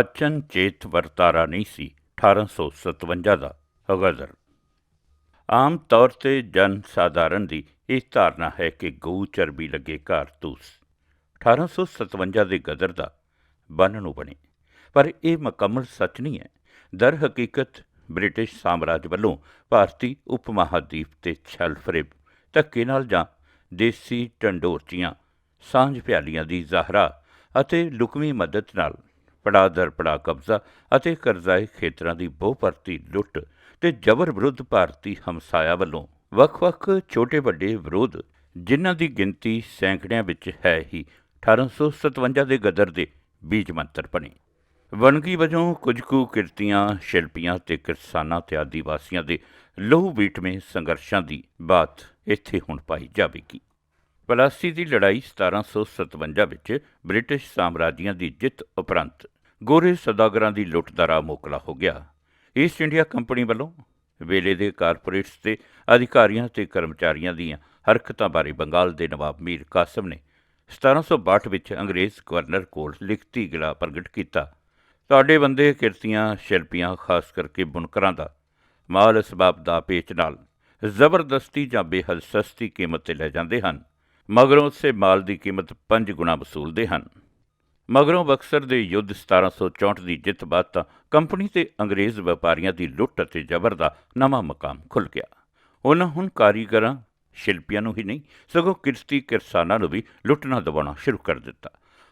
ਅਚਨਚੇਤ ਵਰਤਾਰਾ ਨਹੀਂ ਸੀ 1857 ਦਾ ਗਦਰ ਆਮ ਤੌਰ ਤੇ ਜਨ ਸਾਧਾਰਨ ਦੀ ਇਹ ਧਾਰਨਾ ਹੈ ਕਿ ਗਊ ਚਰਬੀ ਲੱਗੇ ਕਾਰਤੂਸ 1857 ਦੇ ਗਦਰ ਦਾ ਬੰਨ ਨੂੰ ਬਣੇ। ਪਰ ਇਹ ਮੁਕੰਮਲ ਸੱਚ ਨਹੀਂ ਹੈ। ਦਰ ਹਕੀਕਤ ਬ੍ਰਿਟਿਸ਼ ਸਾਮਰਾਜ ਵੱਲੋਂ ਭਾਰਤੀ ਉਪ ਮਹਾਦੀਪ ਤੇ ਛਲ ਫਰੇਬ ਧੱਕੇ ਨਾਲ ਜਾਂ ਦੇਸੀ ਟੰਡੋਰਚੀਆਂ ਸਾਂਝ ਪਿਆਲੀਆਂ ਦੀ ਜ਼ਾਹਰਾ ਅਤੇ ਲੁਕਵੀਂ ਮਦਦ ਨਾਲ ਪੜਾ ਦਰ ਪੜਾ ਕਬਜ਼ਾ ਅਤੇ ਕਰਜ਼ਾਈ ਖੇਤਰਾਂ ਦੀ ਬਹੁਪਰਤੀ ਲੁੱਟ ਤੇ ਜ਼ਬਰ ਵਿਰੁੱਧ ਭਾਰਤੀ ਹਮਸਾਇਆ ਵੱਲੋਂ ਵੱਖ-ਵੱਖ ਛੋਟੇ ਵੱਡੇ ਵਿਰੋਧ, ਜਿਨ੍ਹਾਂ ਦੀ ਗਿਣਤੀ ਸੈਂਕੜਿਆਂ ਵਿੱਚ ਹੈ ਹੀ 1857 ਦੇ ਗਦਰ ਦੇ ਬੀਜ ਮੰਤਰ ਬਣੇ। ਵਣਗੀ ਵਜੋਂ ਕੁਝ ਕੁ ਕਿਰਤੀਆਂ, ਸ਼ਿਲਪੀਆਂ ਤੇ ਕਿਰਸਾਨਾਂ ਤੇ ਆਦੀਵਾਸੀਆਂ ਦੇ ਲਹੂ ਬੀਟਵੇਂ ਸੰਘਰਸ਼ਾਂ ਦੀ ਬਾਤ ਇੱਥੇ ਹੁਣ ਪਾਈ ਜਾਵੇਗੀ। ਪਲਾਸੀ ਦੀ ਲੜਾਈ 1757 ਵਿੱਚ ਬ੍ਰਿਟਿਸ਼ ਸਾਮਰਾਜੀਆਂ ਦੀ ਜਿੱਤ ਉਪਰੰਤ ਗੋਰੇ ਸੌਦਾਗਰਾਂ ਦੀ ਲੁੱਟ ਦਾ ਰਾਹ ਮੋਕਲਾ ਹੋ ਗਿਆ। ਈਸਟ ਇੰਡੀਆ ਕੰਪਨੀ ਵੱਲੋਂ ਵੇਲੇ ਦੇ ਕਾਰਪੋਰੇਟਸ ਤੇ ਅਧਿਕਾਰੀਆਂ ਤੇ ਕਰਮਚਾਰੀਆਂ ਦੀਆਂ ਹਰਕਤਾਂ ਬਾਰੇ ਬੰਗਾਲ ਦੇ ਨਵਾਬ ਮੀਰ ਕਾਸਮ ਨੇ 1762 ਵਿੱਚ ਅੰਗਰੇਜ਼ ਗਵਰਨਰ ਕੋਲ ਲਿਖਤੀ ਗਿਲਾ ਪ੍ਰਗਟ ਕੀਤਾ। ਤੁਹਾਡੇ ਬੰਦੇ ਕਿਰਤੀਆਂ, ਸ਼ਿਲਪੀਆਂ, ਖਾਸ ਕਰਕੇ ਬੁਨਕਰਾਂ ਦਾ ਮਾਲ ਸਬਾਬ ਦਾ ਪੇਚ ਨਾਲ ਜ਼ਬਰਦਸਤੀ ਜਾਂ ਬੇਹੱਦ ਸਸਤੀ ਕੀਮਤ ਤੇ ਲੈ ਜਾਂਦੇ ਹਨ, ਮਗਰੋਂ ਉਸੇ ਮਾਲ ਦੀ ਕੀਮਤ 5 ਗੁਣਾ ਵਸੂਲਦੇ ਹਨ। ਮਗਰੋਂ ਬਕਸਰ ਦੇ ਯੁੱਧ 1764 ਦੀ ਜਿੱਤ ਬਾਅਦ ਤਾਂ ਕੰਪਨੀ ਤੇ ਅੰਗਰੇਜ਼ ਵਪਾਰੀਆਂ ਦੀ ਲੁੱਟ ਅਤੇ ਜ਼ਬਰ ਦਾ ਨਵਾਂ ਮਕਾਮ ਖੁੱਲ ਗਿਆ। ਉਹਨਾਂ ਹੁਣ ਕਾਰੀਗਰਾਂ, ਸ਼ਿਲਪੀਆਂ ਨੂੰ ਹੀ ਨਹੀਂ, ਸਗੋਂ ਕਿਰਤੀ ਕਿਰਸਾਨਾਂ ਨੂੰ ਵੀ ਲੁੱਟਣਾ ਦਬਾਉਣਾ ਸ਼ੁਰੂ ਕਰ ਦਿੱਤਾ।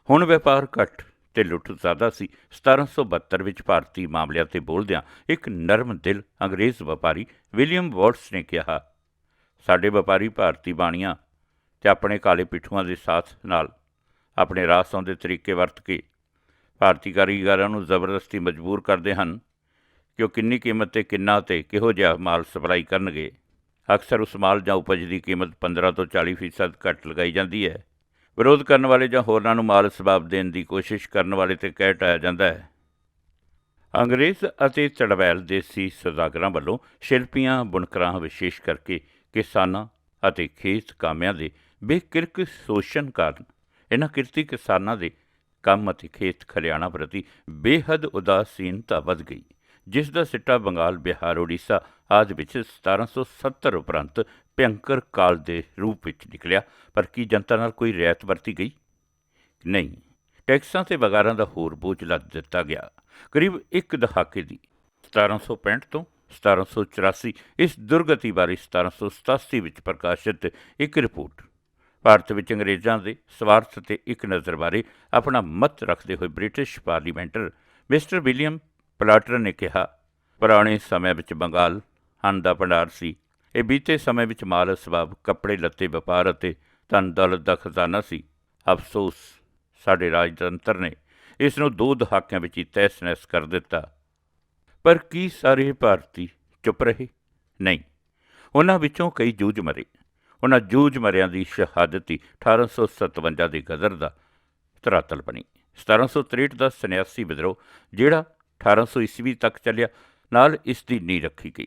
ਹੁਣ ਵਪਾਰ ਘੱਟ ਤੇ ਲੁੱਟ ਜ਼ਿਆਦਾ ਸੀ। 1772 ਵਿੱਚ ਭਾਰਤੀ ਮਾਮਲਿਆਂ ਤੇ ਬੋਲਦਿਆਂ ਇੱਕ ਨਰਮ ਦਿਲ ਅੰਗਰੇਜ਼ ਵਪਾਰੀ ਵਿਲੀਅਮ ਵਾਟਸ ਨੇ ਕਿਹਾ, ਸਾਡੇ ਵਪਾਰੀ ਭਾਰਤੀ ਬਾਣੀਆਂ ਤੇ ਆਪਣੇ ਕਾਲੇ ਪਿੱਠੂਆਂ ਦੇ ਸਾਥ ਨਾਲ ਆਪਣੇ ਰਾਹ ਸੌਂਦੇ ਤਰੀਕੇ ਵਰਤ ਕੇ। ਭਾਰਤੀ ਕਾਰੀਗਰਾਂ ਨੂੰ ਜ਼ਬਰਦਸਤੀ ਮਜਬੂਰ ਕਰਦੇ ਹਨ ਕਿ ਉਹ ਕਿੰਨੀ ਕੀਮਤ ਤੇ ਕਿੰਨਾ ਤੇ ਕਿਹੋ ਜਿਹਾ ਮਾਲ ਸਪਲਾਈ ਕਰਨਗੇ। ਅਕਸਰ ਉਸ ਮਾਲ ਜਾਂ ਉਪਜ ਦੀ ਕੀਮਤ 15 ਤੋਂ 40% ਫੀਸਦ ਘੱਟ ਲਗਾਈ ਜਾਂਦੀ ਹੈ। ਵਿਰੋਧ ਕਰਨ ਵਾਲੇ ਜਾਂ ਹੋਰਨਾਂ ਨੂੰ ਮਾਲ ਸਬਾਬ ਦੇਣ ਦੀ ਕੋਸ਼ਿਸ਼ ਕਰਨ ਵਾਲੇ ਤੇ ਕਹਿ ਟਾਇਆ ਜਾਂਦਾ ਹੈ। ਅੰਗਰੇਜ਼ ਅਤੇ ਚੜਵੈਲ ਦੇਸੀ ਸੌਦਾਗਰਾਂ ਵੱਲੋਂ ਸ਼ਿਲਪੀਆਂ, ਬੁਣਕਰਾਂ ਵਿਸ਼ੇਸ਼ ਕਰਕੇ ਕਿਸਾਨਾਂ ਅਤੇ ਖੇਤ ਕਾਮਿਆਂ ਦੇ ਬੇਕਿਰਕ ਸ਼ੋਸ਼ਣ ਕਾਰਨ ਇਹਨਾਂ ਕਿਰਤੀ ਕਿਸਾਨਾਂ ਦੇ ਕੰਮ ਅਤੇ ਖੇਤ ਖਲਿਆਣਾ ਪ੍ਰਤੀ ਬੇਹੱਦ ਉਦਾਸੀਨਤਾ ਵੱਧ ਗਈ, ਜਿਸ ਦਾ ਸਿੱਟਾ ਬੰਗਾਲ, ਬਿਹਾਰ ਓਡੀਸ਼ਾ ਆਦਿ ਵਿੱਚ 1770 ਉਪਰੰਤ ਭਿਅੰਕਰ ਕਾਲ ਦੇ ਰੂਪ ਵਿੱਚ ਨਿਕਲਿਆ। ਪਰ ਕੀ ਜਨਤਾ ਨਾਲ ਕੋਈ ਰਿਆਇਤ ਵਰਤੀ ਗਈ? ਨਹੀਂ। ਟੈਕਸਾਂ ਤੇ ਵਗਾਰਾਂ ਦਾ ਹੋਰ ਬੋਝ ਲੱਦ ਦਿੱਤਾ ਗਿਆ। ਕਰੀਬ ਇੱਕ ਦਹਾਕੇ ਦੀ 1765 ਤੋਂ 1784 ਇਸ ਦੁਰਗਤੀ ਬਾਰੇ 1787 ਵਿੱਚ ਪ੍ਰਕਾਸ਼ਿਤ ਇੱਕ ਰਿਪੋਰਟ। ਭਾਰਤ ਵਿੱਚ ਅੰਗਰੇਜ਼ਾਂ ਦੇ ਸਵਾਰਥ ਤੇ ਇੱਕ ਨਜ਼ਰ ਬਾਰੇ ਆਪਣਾ ਮਤ ਰੱਖਦੇ ਹੋਏ ਬ੍ਰਿਟਿਸ਼ ਪਾਰਲੀਮੈਂਟਰ ਮਿਸਟਰ ਵਿਲੀਅਮ ਪਲਾਟਰ ਨੇ ਕਿਹਾ, ਪੁਰਾਣੇ ਸਮੇਂ ਵਿੱਚ ਬੰਗਾਲ ਹਨ ਦਾ ਭੰਡਾਰ ਸੀ। ਇਹ ਬੀਤੇ ਸਮੇਂ ਵਿੱਚ ਮਾਲ, ਸਬਾਬ, ਕੱਪੜੇ, ਲੱਤੇ, ਵਪਾਰ ਅਤੇ ਧਨ ਦੌਲਤ ਦਾ ਖਜ਼ਾਨਾ ਸੀ। ਅਫਸੋਸ, ਸਾਡੇ ਰਾਜਤੰਤਰ ਨੇ ਇਸ ਨੂੰ ਦੋ ਦਹਾਕਿਆਂ ਵਿੱਚ ਹੀ ਤਹਿਸ-ਨਹਿਸ ਕਰ ਦਿੱਤਾ। ਪਰ ਕੀ ਸਾਰੇ ਭਾਰਤੀ ਚੁੱਪ ਰਹੇ? ਨਹੀਂ, ਉਹਨਾਂ ਵਿੱਚੋਂ ਕਈ ਜੂਝ ਮਰੇ। ਉਹਨਾਂ ਜੂਝ ਮਰਿਆਂ ਦੀ ਸ਼ਹਾਦਤ ਹੀ 1857 ਦੇ ਗਦਰ ਦਾ ਧਰਾਤਲ ਬਣੀ। 1763 ਦਾ ਸੰਨਿਆਸੀ ਵਿਦਰੋਹ, ਜਿਹੜਾ 1800 ਈਸਵੀ ਤੱਕ ਚੱਲਿਆ, ਨਾਲ ਇਸ ਦੀ ਨੀਂਹ ਰੱਖੀ ਗਈ।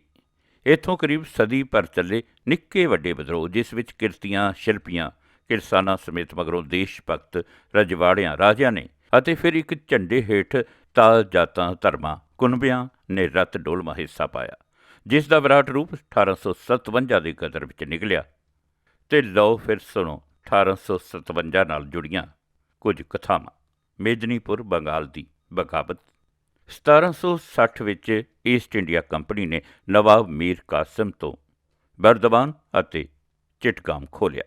ਇਥੋਂ ਕਰੀਬ ਸਦੀ ਭਰ ਚੱਲੇ ਨਿੱਕੇ ਵੱਡੇ ਵਿਦਰੋਹ, ਜਿਸ ਵਿੱਚ ਕਿਰਤੀਆਂ, ਸ਼ਿਲਪੀਆਂ, ਕਿਰਸਾਨਾਂ ਸਮੇਤ ਮਗਰੋਂ ਦੇਸ਼ ਭਗਤ, ਰਜਵਾੜਿਆਂ, ਰਾਜਿਆਂ ਨੇ ਅਤੇ ਫਿਰ ਇੱਕ ਝੰਡੇ ਹੇਠ ਤਾਲ ਜਾਤਾਂ, ਧਰਮਾਂ, ਕੁਨਬਿਆਂ ਨੇ ਰਤ ਡੋਲਮਾ ਹਿੱਸਾ ਪਾਇਆ, ਜਿਸ ਦਾ ਵਿਰਾਟ ਰੂਪ 1857 ਦੇ ਕਦਰ ਵਿੱਚ ਨਿਕਲਿਆ। ਤੇ ਲਓ ਫਿਰ ਸੁਣੋ 1857 ਨਾਲ ਜੁੜੀਆਂ ਕੁਝ ਕਥਾਵਾਂ। ਮੇਦਨੀਪੁਰ ਬੰਗਾਲ ਦੀ ਬਗਾਵਤ। 1760 ਵਿੱਚ ਈਸਟ ਇੰਡੀਆ ਕੰਪਨੀ ਨੇ ਨਵਾਬ ਮੀਰ ਕਾਸਮ ਤੋਂ ਬਰਦਵਾਨ ਅਤੇ ਚਿਟਗਾਮ ਖੋਲਿਆ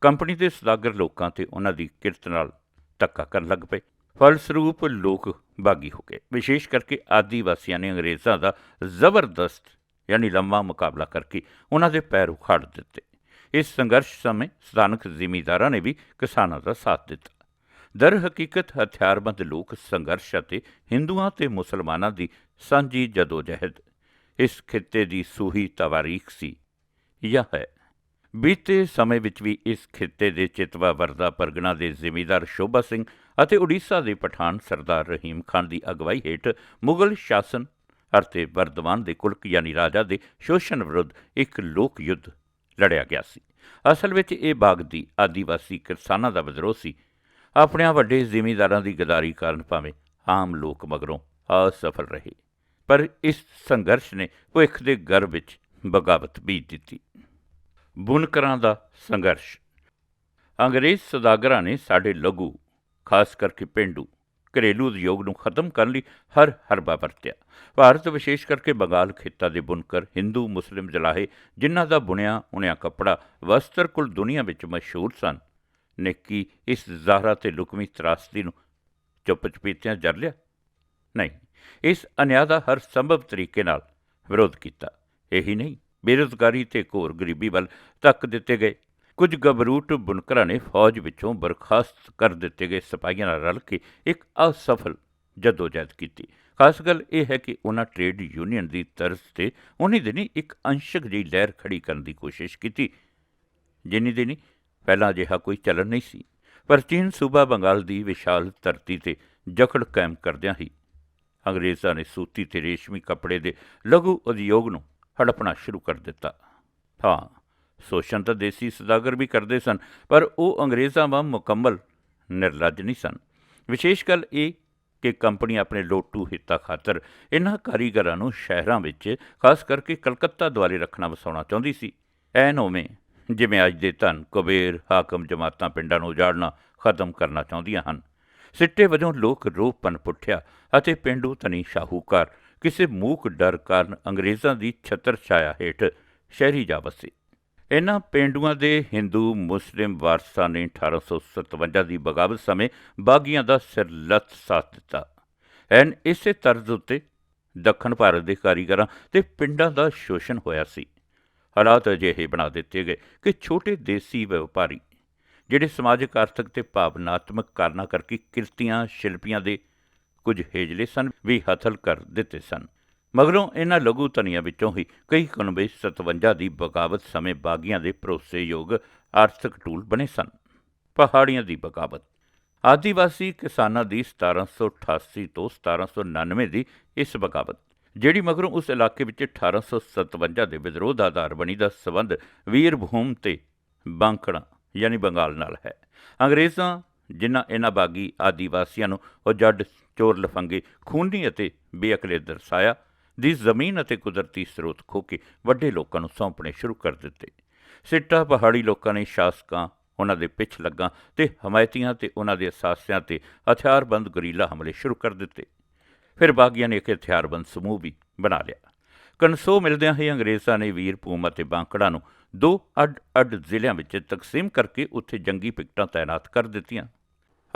ਕੰਪਨੀ ਦੇ ਸਦਾਗਰ ਲੋਕਾਂ ਤੇ ਉਹਨਾਂ ਦੀ ਕਿਰਤ ਨਾਲ ਧੱਕਾ ਕਰਨ ਲੱਗ ਪਏ। ਫਲਸਰੂਪ ਲੋਕ ਬਾਗੀ ਹੋ ਗਏ। ਵਿਸ਼ੇਸ਼ ਕਰਕੇ ਆਦੀਵਾਸੀਆਂ ਨੇ ਅੰਗਰੇਜ਼ਾਂ ਦਾ ਜ਼ਬਰਦਸਤ, ਯਾਨੀ ਲੰਮਾ ਮੁਕਾਬਲਾ ਕਰਕੇ ਉਹਨਾਂ ਦੇ ਪੈਰ ਉਖਾੜ ਦਿੱਤੇ। ਇਸ ਸੰਘਰਸ਼ ਸਮੇਂ ਸਥਾਨਕ ਜ਼ਿਮੀਂਦਾਰਾਂ ਨੇ ਵੀ ਕਿਸਾਨਾਂ ਦਾ ਸਾਥ ਦਿੱਤਾ। ਦਰ ਹਕੀਕਤ ਹਥਿਆਰਬੰਦ ਲੋਕ ਸੰਘਰਸ਼ ਅਤੇ ਹਿੰਦੂਆਂ ਤੇ ਮੁਸਲਮਾਨਾਂ ਦੀ ਸਾਂਝੀ ਜਦੋਜਹਿਦ, ਇਸ ਖਿੱਤੇ ਦੀ ਸੂਹੀ ਤਵਾਰੀਖ ਸੀ ਜਾਂ ਹੈ। ਬੀਤੇ ਸਮੇਂ ਵਿੱਚ ਵੀ ਇਸ ਖਿੱਤੇ ਦੇ ਚਿਤਵਾ ਵਰਦਾ ਪਰਗਣਾ ਦੇ ਜ਼ਿਮੀਂਦਾਰ ਸ਼ੋਭਾ ਸਿੰਘ ਅਤੇ ਉੜੀਸਾ ਦੇ ਪਠਾਨ ਸਰਦਾਰ ਰਹੀਮ ਖਾਨ ਦੀ ਅਗਵਾਈ ਹੇਠ ਮੁਗਲ ਸ਼ਾਸਨ ਅਤੇ ਵਰਦਵਾਨ ਦੇ ਕੁਲਕ ਯਾਨੀ ਰਾਜਾ ਦੇ ਸ਼ੋਸ਼ਣ ਵਿਰੁੱਧ ਇੱਕ ਲੋਕ ਯੁੱਧ ਲੜਿਆ ਗਿਆ ਸੀ। ਅਸਲ ਵਿੱਚ ਇਹ ਬਾਗ ਦੀ ਆਦੀਵਾਸੀ ਕਿਸਾਨਾਂ ਦਾ ਵਿਦਰੋਹ ਸੀ। ਆਪਣਿਆਂ ਵੱਡੇ ਜ਼ਿਮੀਂਦਾਰਾਂ ਦੀ ਗਦਾਰੀ ਕਾਰਨ ਭਾਵੇਂ ਆਮ ਲੋਕ ਮਗਰੋਂ ਅਸਫਲ ਰਹੇ, ਪਰ ਇਸ ਸੰਘਰਸ਼ ਨੇ ਭਵਿੱਖ ਦੇ ਗਰਭ ਵਿੱਚ ਬਗਾਵਤ ਬੀਜ ਦਿੱਤੀ। ਬੁਨਕਰਾਂ ਦਾ ਸੰਘਰਸ਼। ਅੰਗਰੇਜ਼ ਸੌਦਾਗਰਾਂ ਨੇ ਸਾਡੇ ਲਘੂ, ਖਾਸ ਕਰਕੇ ਪਿੰਡੂ ਘਰੇਲੂ ਉਦਯੋਗ ਨੂੰ ਖਤਮ ਕਰਨ ਲਈ ਹਰ ਹਰਬਾ ਵਰਤਿਆ। ਭਾਰਤ ਵਿਸ਼ੇਸ਼ ਕਰਕੇ ਬੰਗਾਲ ਖੇਤਾਂ ਦੇ ਬੁਨਕਰ, ਹਿੰਦੂ, ਮੁਸਲਿਮ ਜਲਾਹੇ, ਜਿਨ੍ਹਾਂ ਦਾ ਬੁਣਿਆ, ਉਣਿਆ ਕੱਪੜਾ ਵਸਤਰ ਕੁਲ ਦੁਨੀਆ ਵਿੱਚ ਮਸ਼ਹੂਰ ਸਨ, ਨੇ ਕੀ ਇਸ ਜ਼ਾਹਰਾ ਤੇ ਲੁਕਵੀਂ ਤਰਾਸਦੀ ਨੂੰ ਚੁੱਪ ਚਪੀਤਿਆਂ ਜਰ ਲਿਆ? ਨਹੀਂ, ਇਸ ਅਨਿਆਂ ਦਾ ਹਰ ਸੰਭਵ ਤਰੀਕੇ ਨਾਲ ਵਿਰੋਧ ਕੀਤਾ। ਇਹੀ ਨਹੀਂ, ਬੇਰੁਜ਼ਗਾਰੀ ਤੇ ਘੋਰ ਗਰੀਬੀ ਵੱਲ ਧੱਕ ਦਿੱਤੇ ਗਏ। ਕੁਝ ਗਬਰੂਟ ਬੁਨਕਰਾਂ ਨੇ ਫੌਜ ਵਿੱਚੋਂ ਬਰਖਾਸਤ ਕਰ ਦਿੱਤੇ ਗਏ ਸਿਪਾਹੀਆਂ ਨਾਲ ਰਲ ਕੇ ਇੱਕ ਅਸਫਲ ਜਦੋਜਹਿਦ ਕੀਤੀ। ਖਾਸ ਗੱਲ ਇਹ ਹੈ ਕਿ ਉਹਨਾਂ ਟ੍ਰੇਡ ਯੂਨੀਅਨ ਦੀ ਤਰਜ਼ ਤੇ ਉਨੀ ਦਿਨੀ ਇੱਕ ਅੰਸ਼ਕ ਜਿਹੀ ਲਹਿਰ ਖੜੀ ਕਰਨ ਦੀ ਕੋਸ਼ਿਸ਼ ਕੀਤੀ, ਜਿੰਨੀ ਦਿਨੀ ਪਹਿਲਾਂ ਅਜਿਹਾ ਕੋਈ ਚੱਲਣ ਨਹੀਂ ਸੀ। ਪਰ ਚੀਨ ਸੂਬਾ ਬੰਗਾਲ ਦੀ ਵਿਸ਼ਾਲ ਧਰਤੀ ਤੇ ਜਕੜ ਕਾਇਮ ਕਰਦਿਆਂ ਹੀ ਅੰਗਰੇਜ਼ਾਂ ਨੇ ਸੂਤੀ ਤੇ ਰੇਸ਼ਮੀ ਕੱਪੜੇ ਦੇ ਲਘੂ ਉਦਯੋਗ ਨੂੰ ਹੜਪਣਾ ਸ਼ੁਰੂ ਕਰ ਦਿੱਤਾ। ਹਾਂ ਸ਼ੋਸ਼ਣ ਤਾਂ ਦੇਸੀ ਸੌਦਾਗਰ ਵੀ ਕਰਦੇ ਸਨ, ਪਰ ਉਹ ਅੰਗਰੇਜ਼ਾਂ ਵਾਂਗ ਮੁਕੰਮਲ, ਨਿਰਲੱਜ ਨਹੀਂ ਸਨ। ਵਿਸ਼ੇਸ਼ ਗੱਲ ਇਹ ਕਿ ਕੰਪਨੀ ਆਪਣੇ ਲੋਟੂ ਹਿੱਤਾਂ ਖਾਤਰ ਇਹਨਾਂ ਕਾਰੀਗਰਾਂ ਨੂੰ ਸ਼ਹਿਰਾਂ ਵਿੱਚ, ਖਾਸ ਕਰਕੇ ਕਲਕੱਤਾ ਦੁਆਲੇ ਰੱਖਣਾ ਵਸਾਉਣਾ ਚਾਹੁੰਦੀ ਸੀ। ਐਨ ਉਵੇਂ, ਜਿਵੇਂ ਅੱਜ ਦੇ ਧਨ, ਕੁਬੇਰ, ਹਾਕਮ ਜਮਾਤਾਂ ਪਿੰਡਾਂ ਨੂੰ ਉਜਾੜਨਾ ਖਤਮ ਕਰਨਾ ਚਾਹੁੰਦੀਆਂ ਹਨ। ਸਿੱਟੇ ਵਜੋਂ ਲੋਕ ਰੋਪ ਪਨ ਪੁੱਠਿਆ ਅਤੇ ਪਿੰਡੂ ਤਨੀ ਸ਼ਾਹੂਕਾਰ ਕਿਸੇ ਮੂਕ ਡਰ ਕਾਰਨ ਅੰਗਰੇਜ਼ਾਂ ਦੀ ਛਤਰ ਛਾਇਆ ਹੇਠ ਸ਼ਹਿਰੀ ਜਾ ਵਸੇ। ਇਨ੍ਹਾਂ ਪਿੰਡੂਆਂ ਦੇ ਹਿੰਦੂ, ਮੁਸਲਿਮ ਵਾਰਸਾਂ ਨੇ 1857 ਦੀ ਬਗਾਵਤ ਸਮੇਂ ਬਾਗੀਆਂ ਦਾ ਸਿਰ ਲੱਤ ਸਾਥ ਦਿੱਤਾ। ਐਨ ਇਸੇ ਤਰਜ਼ ਉੱਤੇ ਦੱਖਣ ਭਾਰਤ ਦੇ ਕਾਰੀਗਰਾਂ ਤੇ ਪਿੰਡਾਂ ਦਾ ਸ਼ੋਸ਼ਣ ਹੋਇਆ ਸੀ। ਹਾਲਾਤ ਅਜਿਹੇ ਬਣਾ ਦਿੱਤੇ ਗਏ ਕਿ ਛੋਟੇ ਦੇਸੀ ਵਪਾਰੀ, ਜਿਹੜੇ ਸਮਾਜਿਕ, ਆਰਥਿਕ ਤੇ ਭਾਵਨਾਤਮਕ ਕਾਰਨਾਂ ਕਰਕੇ ਕਿਰਤੀਆਂ, ਸ਼ਿਲਪੀਆਂ ਦੇ ਕੁਝ ਹੇਜਲੇ ਸਨ, ਵੀ ਹਥਲ ਕਰ ਦਿੱਤੇ ਸਨ। ਮਗਰੋਂ ਇਹਨਾਂ ਲਘੂ ਧਨੀਆਂ ਵਿੱਚੋਂ ਹੀ ਕਈ ਕੁਨਬੇ 57 ਦੀ ਬਗਾਵਤ ਸਮੇਂ ਬਾਗੀਆਂ ਦੇ ਭਰੋਸੇਯੋਗ ਆਰਥਿਕ ਟੂਲ ਬਣੇ ਸਨ। ਪਹਾੜੀਆਂ ਦੀ ਬਗਾਵਤ। ਆਦੀਵਾਸੀ ਕਿਸਾਨਾਂ ਦੀ 1788 ਤੋਂ 1799 ਦੀ ਇਸ ਬਗਾਵਤ, ਜਿਹੜੀ ਮਗਰੋਂ ਉਸ ਇਲਾਕੇ ਵਿੱਚ 1857 ਦੇ ਵਿਦਰੋਹ ਦਾ ਆਧਾਰ ਬਣੀ ਦਾ ਸਬੰਧ ਵੀਰਭੂਮ ਤੇ ਬਾਂਕੜਾ, ਯਾਨੀ ਬੰਗਾਲ ਨਾਲ ਹੈ। ਅੰਗਰੇਜ਼ਾਂ, ਜਿਨ੍ਹਾਂ ਇਹਨਾਂ ਬਾਗੀ ਆਦੀਵਾਸੀਆਂ ਨੂੰ ਉਹ ਜੱਡ ਚੋਰ ਲਫੰਗੇ, ਖੂਨੀ ਅਤੇ ਬੇਅਕਲੇ ਦਰਸਾਇਆ ਦੀ ਜ਼ਮੀਨ ਅਤੇ ਕੁਦਰਤੀ ਸਰੋਤ ਖੋ ਕੇ ਵੱਡੇ ਲੋਕਾਂ ਨੂੰ ਸੌਂਪਣੇ ਸ਼ੁਰੂ ਕਰ ਦਿੱਤੇ। ਸਿੱਟਾ ਪਹਾੜੀ ਲੋਕਾਂ ਨੇ ਸ਼ਾਸਕਾਂ, ਉਹਨਾਂ ਦੇ ਪਿੱਛ ਲੱਗਾ ਤੇ ਹਮਾਇਤੀਆਂ ਤੇ ਉਹਨਾਂ ਦੇ ਅਸਾਸਿਆਂ ਤੇ ਹਥਿਆਰਬੰਦ ਗਰੀਲਾ ਹਮਲੇ ਸ਼ੁਰੂ ਕਰ ਦਿੱਤੇ। ਫਿਰ ਬਾਗੀਆਂ ਨੇ ਇੱਕ ਹਥਿਆਰਬੰਦ ਸਮੂਹ ਵੀ ਬਣਾ ਲਿਆ। ਕਨਸੋ ਮਿਲਦਿਆਂ ਹੀ ਅੰਗਰੇਜ਼ਾਂ ਨੇ ਵੀਰ ਭੂਮ ਅਤੇ ਬਾਂਕੜਾ ਨੂੰ ਦੋ ਅੱਡ-ਅੱਡ ਜ਼ਿਲ੍ਹਿਆਂ ਵਿੱਚ ਤਕਸੀਮ ਕਰਕੇ ਉੱਥੇ ਜੰਗੀ ਪਿਕਟਾਂ ਤਾਇਨਾਤ ਕਰ ਦਿੱਤੀਆਂ।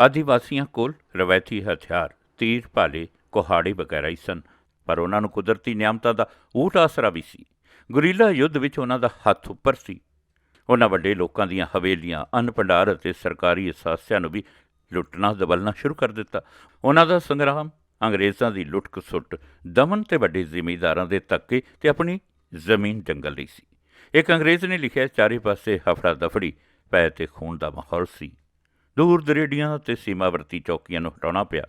ਆਦੀਵਾਸੀਆਂ ਕੋਲ ਰਵਾਇਤੀ ਹਥਿਆਰ, ਤੀਰ, ਭਾਲੇ, ਕੁਹਾੜੇ ਵਗੈਰਾ ਹੀ ਸਨ। ਪਰ ਉਹਨਾਂ ਨੂੰ ਕੁਦਰਤੀ ਨਿਆਮਤਾਂ ਦਾ ਊਟ ਆਸਰਾ ਵੀ ਸੀ। ਗੁਰੀਲਾ ਯੁੱਧ ਵਿੱਚ ਉਹਨਾਂ ਦਾ ਹੱਥ ਉੱਪਰ ਸੀ। ਉਹਨਾਂ ਵੱਡੇ ਲੋਕਾਂ ਦੀਆਂ ਹਵੇਲੀਆਂ, ਅੰਨ ਭੰਡਾਰ ਅਤੇ ਸਰਕਾਰੀ ਅਸਾਸਿਆਂ ਨੂੰ ਵੀ ਲੁੱਟਣਾ, ਦਬਲਣਾ ਸ਼ੁਰੂ ਕਰ ਦਿੱਤਾ। ਉਹਨਾਂ ਦਾ ਸੰਗਰਾਮ ਅੰਗਰੇਜ਼ਾਂ ਦੀ ਲੁੱਟਕ ਸੁੱਟ ਦਮਨ ਤੇ ਵੱਡੇ ਜ਼ਿਮੀਂਦਾਰਾਂ ਦੇ ਧੱਕੇ ਤੇ ਆਪਣੀ ਜ਼ਮੀਨ ਜੰਗਲ ਲਈ ਸੀ। ਇੱਕ ਅੰਗਰੇਜ਼ ਨੇ ਲਿਖਿਆ, ਚਾਰੇ ਪਾਸੇ ਹਫੜਾ ਦਫੜੀ ਪੈ ਤੇ ਖੂਨ ਦਾ ਮਾਹੌਲ ਸੀ। ਦੂਰ ਦਰੇਡੀਆਂ ਤੇ ਸੀਮਾਵਰਤੀ ਚੌਕੀਆਂ ਨੂੰ ਹਟਾਉਣਾ ਪਿਆ।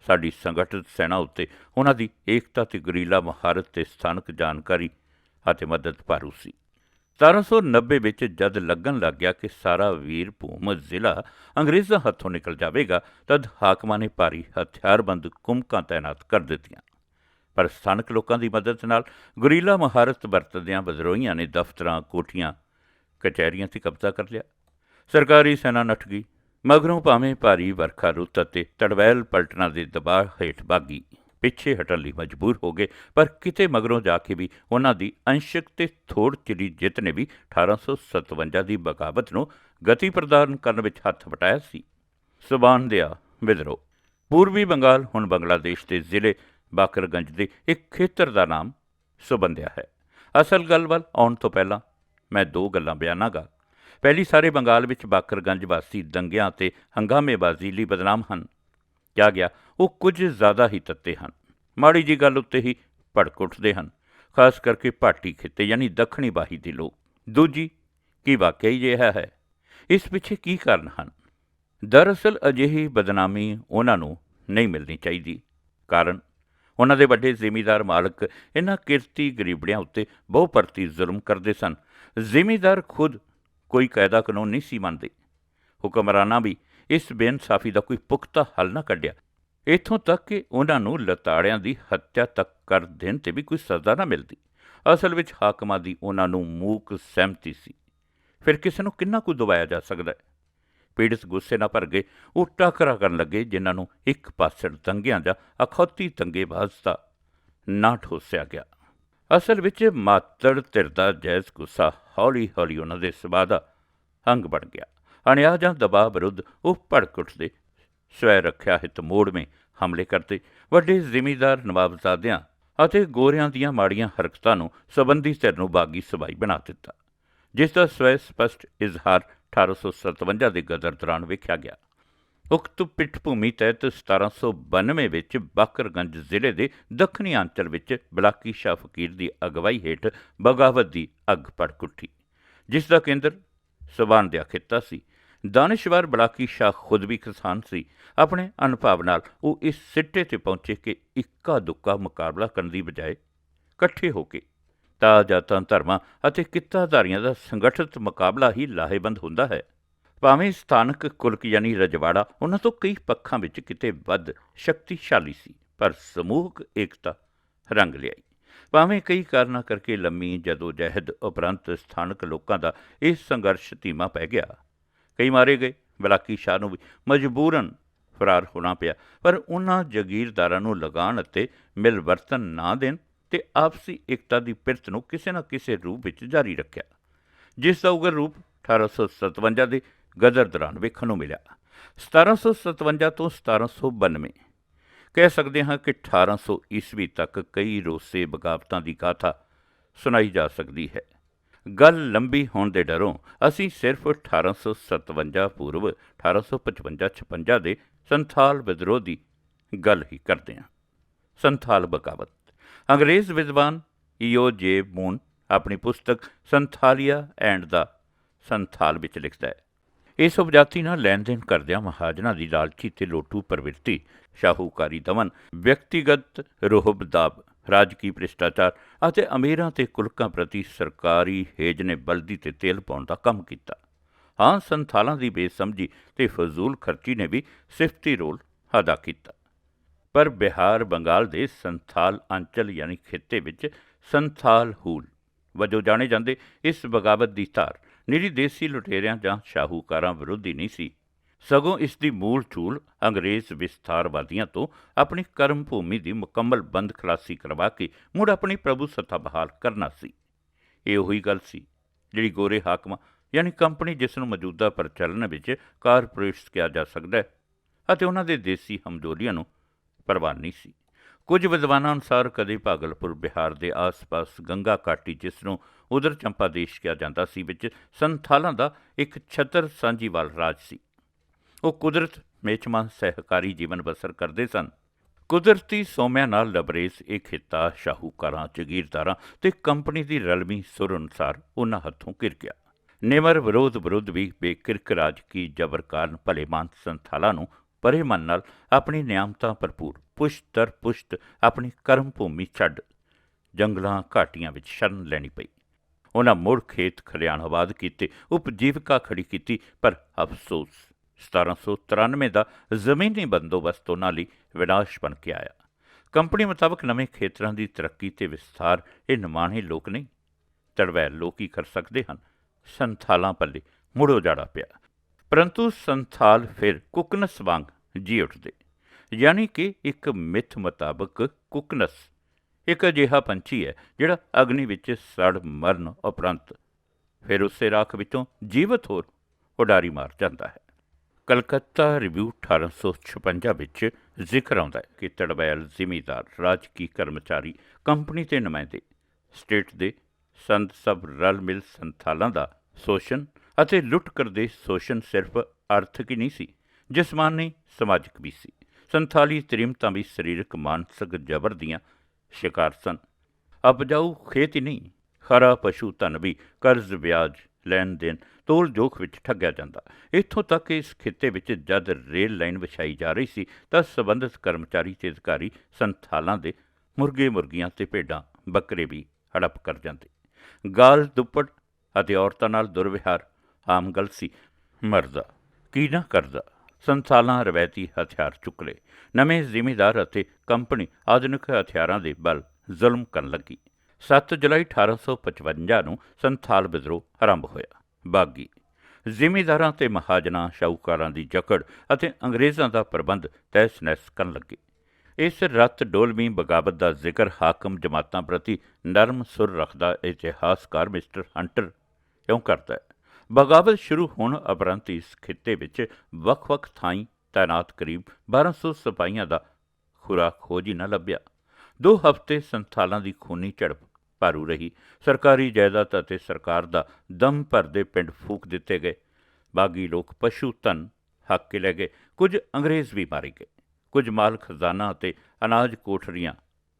ਸਾਡੀ ਸੰਗਠਿਤ ਸੈਨਾ ਉੱਤੇ ਉਹਨਾਂ ਦੀ ਏਕਤਾ ਤੇ ਗਰੀਲਾ ਮਹਾਰਤ ਤੇ ਸਥਾਨਕ ਜਾਣਕਾਰੀ ਅਤੇ ਮਦਦ ਭਾਰੂ ਸੀ। 1790 ਵਿੱਚ ਜਦ ਲੱਗਣ ਲੱਗ ਗਿਆ ਕਿ ਸਾਰਾ ਵੀਰਭੂਮ ਜ਼ਿਲ੍ਹਾ ਅੰਗਰੇਜ਼ਾਂ ਹੱਥੋਂ ਨਿਕਲ ਜਾਵੇਗਾ, ਤਦ ਹਾਕਮਾਂ ਨੇ ਭਾਰੀ ਹਥਿਆਰਬੰਦ ਕੁਮਕਾਂ ਤਾਇਨਾਤ ਕਰ ਦਿੱਤੀਆਂ। ਪਰ ਸਥਾਨਕ ਲੋਕਾਂ ਦੀ ਮਦਦ ਨਾਲ ਗੁਰੀਲਾ ਮਹਾਰਤ ਵਰਤਦਿਆਂ ਵਿਦਰੋਹੀਆਂ ਨੇ ਦਫ਼ਤਰਾਂ, ਕੋਠੀਆਂ, ਕਚਹਿਰੀਆਂ ਤੇ ਕਬਜ਼ਾ ਕਰ ਲਿਆ। ਸਰਕਾਰੀ ਸੈਨਾ ਨੱਠ ਗਈ। ਮਗਰੋਂ ਭਾਵੇਂ ਭਾਰੀ ਵਰਖਾ ਰੁੱਤ ਅਤੇ ਤੜਵੈਲ ਪਲਟਣਾ ਦੇ ਦਬਾਅ ਹੇਠ ਭਾਗੀ। ਪਿੱਛੇ ਹਟਣ ਲਈ ਮਜਬੂਰ ਹੋ ਗਏ, ਪਰ ਕਿਤੇ ਮਗਰੋਂ ਜਾ ਕੇ ਵੀ ਉਹਨਾਂ ਦੀ ਅੰਸ਼ਕ ਤੇ ਥੋੜ ਚਿਰੀ ਜਿੱਤ ਨੇ ਵੀ 1857 ਦੀ ਬਗਾਵਤ ਨੂੰ ਗਤੀ ਪ੍ਰਦਾਨ ਕਰਨ ਵਿੱਚ ਹੱਥ ਵਟਾਇਆ ਸੀ। ਸੁਬਾਨ ਦਿਆ, ਵਿਦਰੋਹ। ਪੂਰਬੀ ਬੰਗਾਲ, ਹੁਣ ਬੰਗਲਾਦੇਸ਼ ਦੇ ਜ਼ਿਲ੍ਹੇ ਬਾਕਰਗੰਜ ਦੇ ਇੱਕ ਖੇਤਰ ਦਾ ਨਾਮ ਸੁਬੰਧਿਆ ਹੈ। ਅਸਲ ਗੱਲ ਵੱਲ ਆਉਣ ਤੋਂ ਪਹਿਲਾਂ ਮੈਂ ਦੋ ਗੱਲਾਂ ਬਿਆਨਾਂਗਾ। ਪਹਿਲੀ ਸਾਰੇ ਬੰਗਾਲ ਵਿੱਚ ਬਾਕਰਗੰਜ ਵਾਸੀ ਦੰਗਿਆਂ ਤੇ ਹੰਗਾਮੇਬਾਜ਼ੀ ਲਈ ਬਦਨਾਮ ਹਨ। ਕਿਹਾ ਗਿਆ, ਉਹ ਕੁਝ ਜ਼ਿਆਦਾ ਹੀ ਤੱਤੇ ਹਨ। ਮਾੜੀ ਜੀ ਗੱਲ ਉੱਤੇ ਹੀ ਭੜਕ ਉੱਠਦੇ ਹਨ, ਖਾਸ ਕਰਕੇ ਭਾਟੀ ਖਿੱਤੇ ਯਾਨੀ ਦੱਖਣੀ ਬਾਹੀ ਦੇ ਲੋਕ। ਦੂਜੀ, ਕੀ ਵਾਕਿਆ ਹੀ ਅਜਿਹਾ ਹੈ? ਇਸ ਪਿੱਛੇ ਕੀ ਕਾਰਨ ਹਨ? ਦਰਅਸਲ ਅਜਿਹੀ ਬਦਨਾਮੀ ਉਹਨਾਂ ਨੂੰ ਨਹੀਂ ਮਿਲਣੀ ਚਾਹੀਦੀ। ਕਾਰਨ, ਉਹਨਾਂ ਦੇ ਵੱਡੇ ਜ਼ਿਮੀਦਾਰ ਮਾਲਕ ਇਹਨਾਂ ਕਿਰਤੀ ਗਰੀਬੜਿਆਂ ਉੱਤੇ ਬਹੁ ਪਰਤੀ ਜ਼ੁਲਮ ਕਰਦੇ ਸਨ। ਜ਼ਿਮੀਦਾਰ ਖੁਦ ਕੋਈ ਕਾਇਦਾ ਕਾਨੂੰਨ ਨਹੀਂ ਸੀ ਮੰਨਦੇ। ਹੁਕਮਰਾਨਾਂ ਵੀ ਇਸ ਬੇਇਨਸਾਫੀ ਦਾ ਕੋਈ ਪੁਖਤਾ ਹੱਲ ਨਾ ਕੱਢਿਆ। ਇੱਥੋਂ ਤੱਕ ਕਿ ਉਹਨਾਂ ਨੂੰ ਲਤਾੜਿਆਂ ਦੀ ਹੱਤਿਆ ਤੱਕ ਕਰ ਦੇਣ ਤੇ ਵੀ ਕੋਈ ਸਜ਼ਾ ਨਾ ਮਿਲਦੀ। ਅਸਲ ਵਿੱਚ ਹਾਕਮਾਂ ਦੀ ਉਹਨਾਂ ਨੂੰ ਮੂਕ ਸਹਿਮਤੀ ਸੀ। ਫਿਰ ਕਿਸੇ ਨੂੰ ਕਿੰਨਾ ਕੁ ਦਬਾਇਆ ਜਾ ਸਕਦਾ ਹੈ? ਪੀੜਤ ਗੁੱਸੇ ਨਾਲ ਭਰ ਗਏ, ਉਹ ਟਾਕਰਾ ਕਰਨ ਲੱਗੇ, ਜਿਨ੍ਹਾਂ ਨੂੰ ਇੱਕ ਪਾਸੜ ਦੰਗਿਆਂ ਜਾਂ ਅਖੌਤੀ ਦੰਗੇਬਾਜ਼ ਦਾ ਨਾ ਠੋਸਿਆ ਗਿਆ। ਅਸਲ ਵਿੱਚ ਮਾਤੜ ਧਿਰ ਦਾ ਜਾਇਜ਼ ਗੁੱਸਾ ਹੌਲੀ ਹੌਲੀ ਉਹਨਾਂ ਦੇ ਸੁਭਾਅ ਦਾ ਅੰਗ ਬਣ ਗਿਆ। ਅਣਿਆ ਜਾਂ ਦਬਾਅ ਵਿਰੁੱਧ ਉਹ ਭੜਕ ਉੱਠਦੇ, ਸਵੈ ਰੱਖਿਆ ਹਿਤ ਮੋੜ ਮੇ ਹਮਲੇ ਕਰਦੇ, ਵੱਡੇ ਜ਼ਿਮੀਦਾਰ ਨਵਾਬਜ਼ਾਦਿਆਂ ਅਤੇ ਗੋਰਿਆਂ ਦੀਆਂ ਮਾੜੀਆਂ ਹਰਕਤਾਂ ਨੂੰ ਸਬੰਧੀ ਧਿਰ ਨੂੰ ਬਾਗੀ ਸਬਾਈ ਬਣਾ ਦਿੱਤਾ, ਜਿਸ ਦਾ ਸਵੈ ਸਪਸ਼ਟ ਇਜ਼ਹਾਰ 1857 ਦੇ ਗਦਰ ਦੌਰਾਨ ਵੇਖਿਆ ਗਿਆ। ਉਕਤ ਪਿੱਠਭੂਮੀ ਤਹਿਤ 1792 ਵਿੱਚ ਬਾਕਰਗੰਜ ਜ਼ਿਲ੍ਹੇ ਦੇ ਦੱਖਣੀ ਅੰਚਲ ਵਿੱਚ ਬਲਾਕੀ ਸ਼ਾਹ ਫਕੀਰ ਦੀ ਅਗਵਾਈ ਹੇਠ ਬਗਾਵਤ ਦੀ ਅੱਗ ਭੜਕ ਉੱਠੀ ਜਿਸ ਦਾ ਕੇਂਦਰ ਸਬਾਨ ਦਾ ਖਿੱਤਾ ਸੀ। ਦਾਨਿਸ਼ਵਰ ਬਲਾਕੀ ਸ਼ਾਹ ਖੁਦ ਵੀ ਕਿਸਾਨ ਸੀ। ਆਪਣੇ ਅਨੁਭਵ ਨਾਲ ਉਹ ਇਸ ਸਿੱਟੇ ਤੇ ਪਹੁੰਚੇ ਕਿ ਇੱਕਾ ਦੁੱਕਾ ਮੁਕਾਬਲਾ ਕਰਨ ਦੀ ਬਜਾਏ ਇਕੱਠੇ ਹੋ ਕੇ ਤਾਂ ਜਾਤਾਂ ਧਰਮਾਂ ਅਤੇ ਕਿੱਤਾਧਾਰੀਆਂ ਦਾ ਸੰਗਠਿਤ ਮੁਕਾਬਲਾ ਹੀ ਲਾਹੇਬੰਦ ਹੁੰਦਾ ਹੈ। ਭਾਵੇਂ ਸਥਾਨਕ ਕੁਲਕ ਯਾਨੀ ਰਜਵਾੜਾ, ਉਹਨਾਂ ਤੋਂ ਕਈ ਪੱਖਾਂ ਵਿੱਚ ਕਿਤੇ ਵੱਧ ਸ਼ਕਤੀਸ਼ਾਲੀ ਸੀ, ਪਰ ਸਮੂਹਕ ਏਕਤਾ ਰੰਗ ਲਿਆਈ। ਭਾਵੇਂ ਕਈ ਕਾਰਨਾਂ ਕਰਕੇ ਲੰਮੀ ਜਦੋਂ ਜਹਿਦ ਉਪਰੰਤ ਸਥਾਨਕ ਲੋਕਾਂ ਦਾ ਇਹ ਸੰਘਰਸ਼ ਧੀਮਾ ਪੈ ਗਿਆ। ਕਈ ਮਾਰੇ ਗਏ, ਬਲਾਕੀ ਸ਼ਾਹ ਨੂੰ ਵੀ ਮਜਬੂਰਨ ਫਰਾਰ ਹੋਣਾ ਪਿਆ, ਪਰ ਉਹਨਾਂ ਜਗੀਰਦਾਰਾਂ ਨੂੰ ਲਗਾਨ ਅਤੇ ਮਿਲਵਰਤਨ ਨਾ ਦੇਣ ਤੇ ਆਪਸੀ ਏਕਤਾ ਦੀ ਪਿਰਤ ਨੂੰ ਕਿਸੇ ਨਾ ਕਿਸੇ ਰੂਪ ਵਿੱਚ ਜਾਰੀ ਰੱਖਿਆ। ਜਿਸ ਦਾ ਉਗਰ ਰੂਪ 1857 ਦੇ ਗਦਰ ਦੌਰਾਨ ਵੇਖਣ ਨੂੰ ਮਿਲਿਆ। 1757 ਤੋਂ 1792 ਕਹਿ ਸਕਦੇ ਹਾਂ ਕਿ 1800 ਈਸਵੀ ਤੱਕ ਕਈ ਰੋਸੇ ਬਗਾਵਤਾਂ ਦੀ ਗਾਥਾ ਸੁਣਾਈ ਜਾ ਸਕਦੀ ਹੈ। ਗੱਲ ਲੰਬੀ ਹੋਣ ਦੇ ਡਰੋਂ ਅਸੀਂ ਸਿਰਫ 1857 ਪੂਰਵ 1855-56 ਦੇ ਸੰਥਾਲ ਵਿਦਰੋਹ ਦੀ ਗੱਲ ਹੀ ਕਰਦੇ ਹਾਂ। ਸੰਥਾਲ ਬਗਾਵਤ। ਅੰਗਰੇਜ਼ ਵਿਦਵਾਨ ਈਓ ਜੇ ਮੂਨ ਆਪਣੀ ਪੁਸਤਕ ਸੰਥਾਲੀਆ ਐਂਡ ਦਾ ਸੰਥਾਲ ਵਿੱਚ ਲਿਖਦਾ ਹੈ। ਇਸ ਉਪਜਾਤੀ ਨਾਲ ਲੈਣ ਦੇਣ ਕਰਦਿਆਂ ਮਹਾਜਨਾਂ ਦੀ ਲਾਲਚੀ ਤੇ ਲੋਟੂ ਪ੍ਰਵਿਰਤੀ, ਸ਼ਾਹੂਕਾਰੀ ਦਮਨ, ਵਿਅਕਤੀਗਤ ਰੋਹਬਦਾਬ ਰਾਜਕੀ ਭ੍ਰਿਸ਼ਟਾਚਾਰ ਅਤੇ ਅਮੀਰਾਂ ਤੇ ਕੁਲਕਾਂ ਪ੍ਰਤੀ ਸਰਕਾਰੀ ਹੇਜ ਨੇ ਬਲਦੀ ਤੇ ਤੇਲ ਪਾਉਣ ਦਾ ਕੰਮ ਕੀਤਾ। ਹਾਂ, ਸੰਥਾਲਾਂ ਦੀ ਬੇਸਮਝੀ ਤੇ ਫਜ਼ੂਲ ਖਰਚੀ ਨੇ ਵੀ ਸਿਫਤੀ ਰੋਲ ਅਦਾ ਕੀਤਾ। ਪਰ ਬਿਹਾਰ ਬੰਗਾਲ ਦੇ ਸੰਥਾਲ ਅੰਚਲ ਯਾਨੀ ਖਿੱਤੇ ਵਿੱਚ ਸੰਥਾਲ ਹੂਲ ਵਜੋਂ ਜਾਣੇ ਜਾਂਦੇ ਇਸ ਬਗਾਵਤ ਦੀ ਧਾਰ ਨਿਰੀ ਦੇਸੀ ਲੁਟੇਰਿਆਂ ਜਾਂ ਸ਼ਾਹੂਕਾਰਾਂ ਵਿਰੋਧੀ ਨਹੀਂ ਸੀ। ਸਗੋਂ ਇਸ ਦੀ ਮੂਲ ਝੂਲ ਅੰਗਰੇਜ਼ ਵਿਸਥਾਰਵਾਦੀਆਂ ਤੋਂ ਆਪਣੀ ਕਰਮ ਭੂਮੀ ਦੀ ਮੁਕੰਮਲ ਬੰਦ ਖਲਾਸੀ ਕਰਵਾ ਕੇ ਮੁੜ ਆਪਣੀ ਪ੍ਰਭੂ ਸੱਤਾ ਬਹਾਲ ਕਰਨਾ ਸੀ। ਇਹ ਉਹੀ ਗੱਲ ਸੀ ਜਿਹੜੀ ਗੋਰੇ ਹਾਕਮਾਂ ਯਾਨੀ ਕੰਪਨੀ ਜਿਸ ਨੂੰ ਮੌਜੂਦਾ ਪ੍ਰਚਲਨ ਵਿੱਚ ਕਾਰਪੋਰੇਟਸ ਕਿਹਾ ਜਾ ਸਕਦਾ ਹੈ ਅਤੇ ਉਹਨਾਂ ਦੇ ਦੇਸੀ ਹਮਜੋਲੀਆਂ ਨੂੰ ਪ੍ਰਵਾਨ ਸੀ। ਕੁਝ ਵਿਦਵਾਨਾਂ ਅਨੁਸਾਰ ਕਦੇ ਭਾਗਲਪੁਰ ਬਿਹਾਰ ਦੇ ਆਸ-ਪਾਸ ਗੰਗਾ ਘਾਟੀ ਜਿਸ ਨੂੰ ਉਧਰ ਚੰਪਾ ਦੇਸ਼ ਕਿਹਾ ਜਾਂਦਾ ਸੀ ਵਿੱਚ ਸੰਥਾਲਾਂ ਦਾ ਇੱਕ ਛਤਰ ਸਾਂਝੀਵਾਲ ਰਾਜ ਸੀ। ਉਹ ਕੁਦਰਤ, ਮੇਚਮਾਨ, ਸਹਿਕਾਰੀ ਜੀਵਨ ਬਸਰ ਕਰਦੇ ਸਨ। ਕੁਦਰਤੀ ਸੋਮਿਆਂ ਨਾਲ ਲਬਰੇਸ ਇਹ ਖਿੱਤਾ, ਸ਼ਾਹੂਕਾਰਾਂ, ਜਗੀਰਦਾਰਾਂ ਤੇ ਕੰਪਨੀ ਦੀ ਰਲਵੀਂ ਸੁਰ ਅਨੁਸਾਰ ਉਹਨਾਂ ਹੱਥੋਂ ਕਿਰ ਗਿਆ। ਨਿਮਰ ਵਿਰੋਧ ਵਿਰੁੱਧ ਵੀ ਬੇਕਿਰਕ ਰਾਜ ਕੀ ਜਬਰ ਕਾਰਨ ਭਲੇਮਾਨ ਸੰਥਾਲਾਂ ਨੂੰ ਪਰੇ ਮਨ ਨਾਲ ਆਪਣੀ ਨਿਆਮਤਾਂ ਭਰਪੂਰ, ਪੁਸ਼ਤ ਦਰ ਪੁਸ਼ਤ ਆਪਣੀ ਕਰਮ ਭੂਮੀ ਛੱਡ ਜੰਗਲਾਂ ਘਾਟੀਆਂ ਵਿੱਚ ਸ਼ਰਨ ਲੈਣੀ ਪਈ। ਉਹਨਾਂ ਮੁੜ ਖੇਤ ਖਲਿਆਣ ਕੀਤੇ, ਉਪਜੀਵਕਾ ਖੜੀ ਕੀਤੀ, ਪਰ ਅਫਸੋਸ 1793 ਦਾ ਜ਼ਮੀਨੀ ਬੰਦੋਬਸਤ ਉਹਨਾਂ ਲਈ ਵਿਨਾਸ਼ ਬਣ ਕੇ ਆਇਆ। ਕੰਪਨੀ ਮੁਤਾਬਕ ਨਵੇਂ ਖੇਤਰਾਂ ਦੀ ਤਰੱਕੀ ਤੇ ਵਿਸਥਾਰ, ਇਹ ਨਿਮਾਣੇ ਲੋਕ ਨਹੀਂ। ਤੜਵੈ ਲੋਕ ਹੀ ਕਰ ਸਕਦੇ ਹਨ। ਸੰਥਾਲਾਂ ਪੱਲੇ ਮੁੜੋ ਜਾੜਾ ਪਿਆ। ਪਰੰਤੂ ਸੰਥਾਲ ਫਿਰ ਕੁਕਨਸ ਵਾਂਗ ਜੀ ਉੱਠਦੇ। ਯਾਨੀ ਕਿ ਇੱਕ ਮਿੱਥ ਮੁਤਾਬਕ ਕੁਕਨਸ ਇੱਕ ਅਜਿਹਾ ਪੰਛੀ ਹੈ ਜਿਹੜਾ ਅਗਨੀ ਵਿੱਚ ਸੜ, ਮਰਨ ਉਪਰੰਤ ਫਿਰ ਉਸੇ ਰਾਖ ਵਿੱਚੋਂ ਜੀਵਤ ਹੋਰ ਉਡਾਰੀ ਮਾਰ ਜਾਂਦਾ ਹੈ। ਕਲਕੱਤਾ ਰਿਵਿਊ 1856 ਵਿੱਚ ਜ਼ਿਕਰ ਆਉਂਦਾ ਹੈ ਕਿ ਤੜਬੈਲ ਜ਼ਿਮੀਦਾਰ ਰਾਜਕੀ ਕਰਮਚਾਰੀ, ਕੰਪਨੀ ਤੇ ਨੁਮਾਇੰਦੇ, ਸਟੇਟ ਦੇ ਸੰਤ ਸਭ ਰਲ ਮਿਲ ਸੰਥਾਲਾਂ ਦਾ ਸ਼ੋਸ਼ਣ ਅਤੇ ਲੁੱਟ ਕਰਦੇ ਸ਼ੋਸ਼ਣ ਸਿਰਫ ਆਰਥਿਕ ਹੀ ਨਹੀਂ ਸੀ, ਜਿਸਮਾਨੀ ਸਮਾਜਿਕ ਵੀ ਸੀ। ਸੰਥਾਲੀ ਤ੍ਰਿਮਤਾਂ ਵੀ ਸਰੀਰਕ, ਮਾਨਸਿਕ ਜ਼ਬਰ ਦੀਆਂ ਸ਼ਿਕਾਰ ਸਨ। ਅਪਜਾਊ ਖੇਤ ਹੀ ਨਹੀਂ ਖਰਾ ਪਸ਼ੂ ਧਨ ਵੀ ਕਰਜ਼ ਵਿਆਜ ਲੈਣ ਦੇਣ ਤੋਲ ਜੋਖ ਵਿੱਚ ਠੱਗਿਆ ਜਾਂਦਾ। ਇੱਥੋਂ ਤੱਕ ਕਿ ਇਸ ਖਿੱਤੇ ਵਿੱਚ ਜਦ ਰੇਲ ਲਾਈਨ ਵਿਛਾਈ ਜਾ ਰਹੀ ਸੀ, ਤਾਂ ਸਬੰਧਤ ਕਰਮਚਾਰੀ ਤੇ ਅਧਿਕਾਰੀ ਸੰਥਾਲਾਂ ਦੇ ਮੁਰਗੇ ਮੁਰਗੀਆਂ ਤੇ ਭੇਡਾਂ ਬੱਕਰੇ ਵੀ ਹੜਪ ਕਰ ਜਾਂਦੇ। ਗਾਲ ਦੁੱਪੜ ਅਤੇ ਔਰਤਾਂ ਨਾਲ ਦੁਰਵਿਹਾਰ, ਆਮ ਗੱਲ ਸੀ, ਮਰਦਾ, ਕੀ ਨਾ ਕਰਦਾ। ਸੰਸਾਲਾਂ ਰਵੈਤੀ ਹਥਿਆਰ ਚੁੱਕ ਲਏ। ਨਵੇਂ ਜ਼ਿਮੀਦਾਰ ਅਤੇ ਕੰਪਨੀ ਆਧੁਨਿਕ ਹਥਿਆਰਾਂ ਦੇ ਬਲ ਜ਼ੁਲਮ ਕਰਨ ਲੱਗੀ। 7 ਜੁਲਾਈ 1855 ਨੂੰ ਸੰਥਾਲ ਵਿਦਰੋਹ ਆਰੰਭ ਹੋਇਆ। ਬਾਗੀ ਜ਼ਿਮੀਦਾਰਾਂ ਤੇ ਮਹਾਜਨਾਂ, ਸ਼ਾਹੂਕਾਰਾਂ ਦੀ ਜਕੜ ਅਤੇ ਅੰਗਰੇਜ਼ਾਂ ਦਾ ਪ੍ਰਬੰਧ ਤਹਿਸ ਨਹਿਸ ਕਰਨ ਲੱਗੇ। ਇਸ ਰਤ ਡੋਲਵੀਂ ਬਗਾਵਤ ਦਾ ਜ਼ਿਕਰ ਹਾਕਮ ਜਮਾਤਾਂ ਪ੍ਰਤੀ ਨਰਮ ਸੁਰ ਰੱਖਦਾ ਇਤਿਹਾਸਕਾਰ ਮਿਸਟਰ ਹੰਟਰ ਕਿਉਂ ਕਰਦਾ ਹੈ? ਬਗਾਵਤ ਸ਼ੁਰੂ ਹੋਣ ਉਪਰੰਤ ਇਸ ਖਿੱਤੇ ਵਿੱਚ ਵੱਖ-ਵੱਖ ਥਾਈਂ ਤਾਇਨਾਤ ਕਰੀਬ 1200 ਸਿਪਾਹੀਆਂ ਦਾ ਖੁਰਾਕ ਖੋਜ ਹੀ ਨਾ ਲੱਭਿਆ। ਦੋ ਹਫ਼ਤੇ ਸੰਥਾਲਾਂ ਦੀ ਖੂਨੀ ਝੜਪ ਭਾਰੂ ਰਹੀ। ਸਰਕਾਰੀ ਜਾਇਦਾਦ ਅਤੇ ਸਰਕਾਰ ਦਾ ਦਮ ਭਰਦੇ ਪਿੰਡ ਫੂਕ ਦਿੱਤੇ ਗਏ। ਬਾਗੀ ਲੋਕ ਪਸ਼ੂ ਧਨ ਹੱਕ ਕੇ ਲੈ ਗਏ। ਕੁਝ ਅੰਗਰੇਜ਼ ਵੀ ਮਾਰੇ ਗਏ। ਕੁਝ ਮਾਲ ਖਜ਼ਾਨਾ ਅਤੇ ਅਨਾਜ ਕੋਠਰੀਆਂ